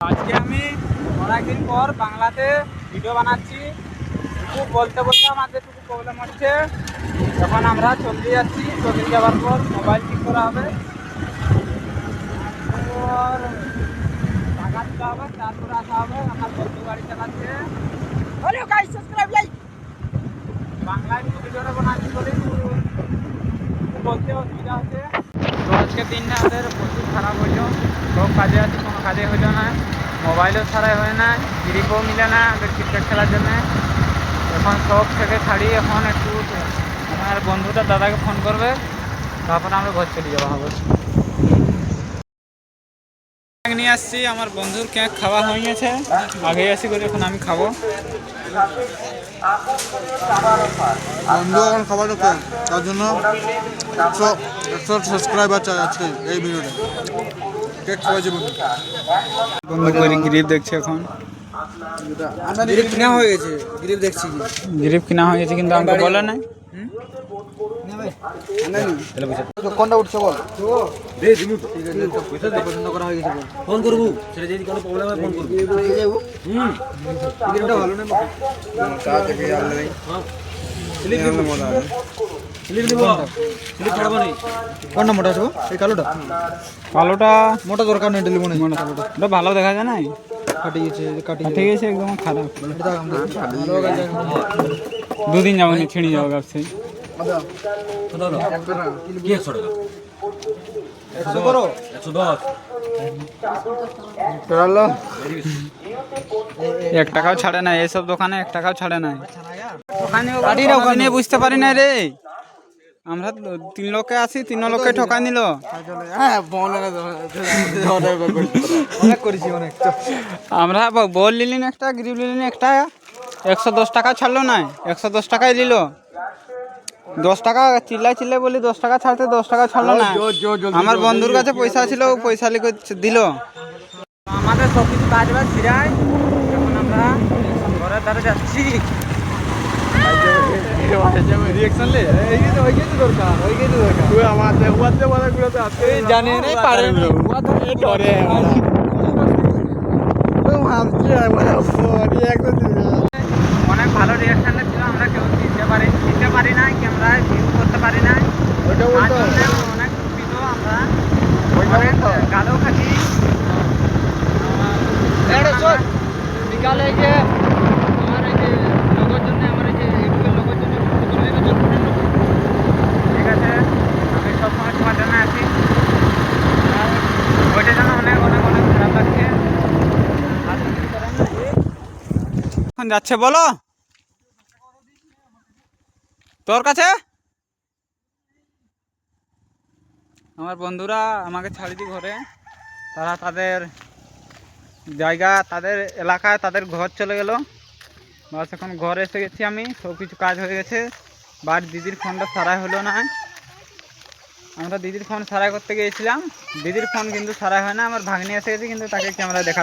আজকে আমি অনেকদিন পর বাংলাতে ভিডিও বানাচ্ছি। খুব বলতে বলতে আমাদের একটু প্রবলেম হচ্ছে, যখন আমরা চলে যাচ্ছি, চলে যাওয়ার পর মোবাইল ঠিক করা হবে। তারপর হবে আসা হবে আমার বন্ধু গাড়ি চালাচ্ছে হ্যালো গাইস সাবস্ক্রাইব লাইক বাংলায় একটু ভিডিওটা বানাচ্ছি বলে একটু একটু বলতে অসুবিধা হচ্ছে তো আজকে দিনটা আমাদের প্রচুর খারাপ হইল। সব কাজে আছে, কোনো কাজে হইল না। মোবাইলও ছাড়াই হয় না, গ্রিপও মিলে না আমাদের ক্রিকেট খেলার জন্য। এখন সব থেকে ছাড়িয়ে এখন একটু আমার বন্ধুটা দাদাকে ফোন করবে, তারপরে আমরা ঘর চলে যাব হবে নিয়ে আসছি, আমার বন্ধুর কেক খাওয়া হয়ে গেছে। আগে আসি করে এখন আমি খাব। বন্ধু এখন খাবার ঢোকে তার জন্য একশো একশো সাবস্ক্রাইবার চাই আজকে এই ভিডিওটা কেক খাওয়া যাবে বন্ধু গ্রিপ দেখছে এখন? গ্রিপ কিনা হয়ে গেছে গ্রিপ দেখছি। গ্রিপ কিনা হয়ে গেছে কিন্তু আমাকে বলে নাই। কোনটা উঠছে বল? ফোন করব। সেটা যদি কোনো প্রবলেম হয় ফোন করব। স্লিপ দিব। স্লিপ দিব। স্লিপ ছাড়বো নি। কোনটা মোটা আছে? এই কালোটা? কালোটা? মোটা দরকার নেই ডেলি মনে ওটা ভালো দেখা যায় না কাটি গেছে কাটি ঠিক আছে একদম খারাপ দুদিন যাব নি ছিঁড়ে যাব গাছে কত হলো কি একশো টাকা একশো করো একশো দশ এক টাকাও ছাড়ে না এইসব দোকানে এক টাকাও ছাড়ে না। ওখানে বুঝতে পারি না রে। আমরা তিন লোকে আছি তিন লোকে ঠকাই নিল। আমরা বল নিলিন একটা গ্রিপ নিলিন একটা। একশো দশ টাকা ছাড়লো না একশো দশ টাকাই নিল দশ টাকা চিল্লাই চিল্লাই বলি দশ টাকা ছাড়তে দশ টাকা ছাড়লো না আমার বন্ধুর কাছে পয়সা ছিল ও পয়সা লিখে দিল। আমাদের সব কিছু কাজ বাজ ছিড়াই। এখন আমরা ঘরের ধারে যাচ্ছি। রিঅ্যাকশন লে? এই যে ওই দরকার ওই যে তুই আমার ওয়াতে তো আজকে জানে না পারে ডরে তো ভাবছি আমার রিঅ্যাকশন দিবে অনেক ভালো রিয়াকশন ছিল আমরা কেউ দিতে পারি দিতে পারি না ক্যামেরায় ভিউ করতে পারি না অনেক দুঃখিত আমরা অনেক গালো খাচ্ছি বিকালে গিয়ে আমার এই যে লোকের জন্য আমার এই যে ইউটিউবের লোকের জন্য ফটো তুলে দিতে জন্য ঠিক আছে আমি সবসময় তোমার জন্য আছি। আর জন্য অনেক অনেক অনেক খারাপ লাগছে। আর কিছু করার নাই। এখন যাচ্ছে বলো। তোর কাছে? আমার বন্ধুরা আমাকে ছাড়ি দি ঘরে। তারা তাদের জায়গা, তাদের এলাকায় তাদের ঘর চলে গেল। বাস এখন ঘরে এসে গেছি আমি, সব কিছু কাজ হয়ে গেছে। বাড়ির দিদির ফোনটা সারাই হলো না। আমরা দিদির ফোন সারাই করতে গিয়েছিলাম। দিদির ফোন কিন্তু সারাই হয় না, আমার ভাগ্নি এসে গেছে, কিন্তু তাকে ক্যামেরা দেখা